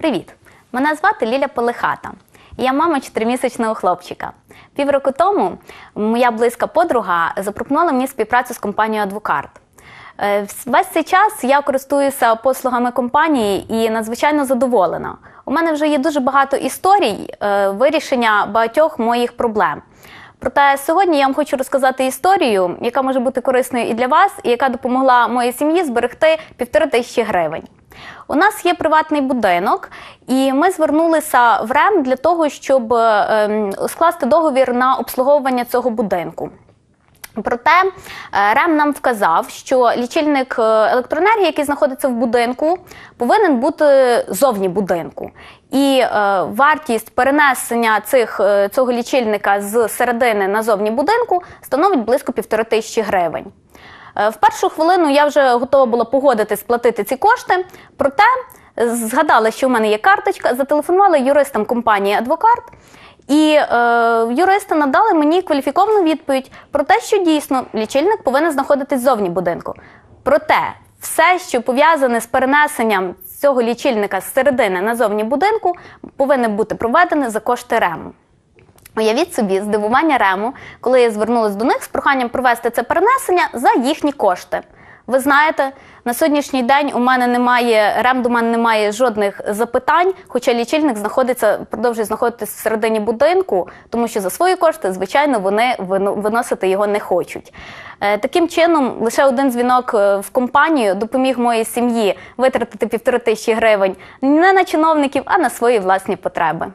Привіт! Мене звати Ліля Полихата. Я мама чотиримісячного хлопчика. Півроку тому моя близька подруга запропонувала мені співпрацю з компанією Адвокарт. Е, Весь цей час я користуюся послугами компанії і надзвичайно задоволена. У мене вже є дуже багато історій е, вирішення багатьох моїх проблем. Проте сьогодні я вам хочу розказати історію, яка може бути корисною і для вас, і яка допомогла моїй сім'ї зберегти півтори тисячі гривень. У нас є приватний будинок, і ми звернулися в РЕМ для того, щоб ем, скласти договір на обслуговування цього будинку. Проте е, РЕМ нам вказав, що лічильник е, електроенергії, який знаходиться в будинку, повинен бути зовні будинку. І е, вартість перенесення цих, е, цього лічильника з середини на зовні будинку становить близько півтори тисячі гривень. Е, В першу хвилину я вже готова була погодити сплатити ці кошти, проте згадала, що в мене є карточка, зателефонувала юристам компанії Адвокарт. І е, юристи надали мені кваліфіковану відповідь про те, що дійсно лічильник повинен знаходитись зовні будинку. Проте все, що пов'язане з перенесенням цього лічильника з середини на зовні будинку, повинне бути проведене за кошти РЕМу. Уявіть собі здивування Рему, коли я звернулася до них з проханням провести це перенесення за їхні кошти. Ви знаєте, на сьогоднішній день у мене немає рем до мене немає жодних запитань, хоча лічильник знаходиться, продовжує знаходитися всередині будинку, тому що за свої кошти, звичайно, вони виносити його не хочуть. Е, Таким чином, лише один дзвінок е, в компанію допоміг моїй сім'ї витратити півтори тисячі гривень не на чиновників, а на свої власні потреби.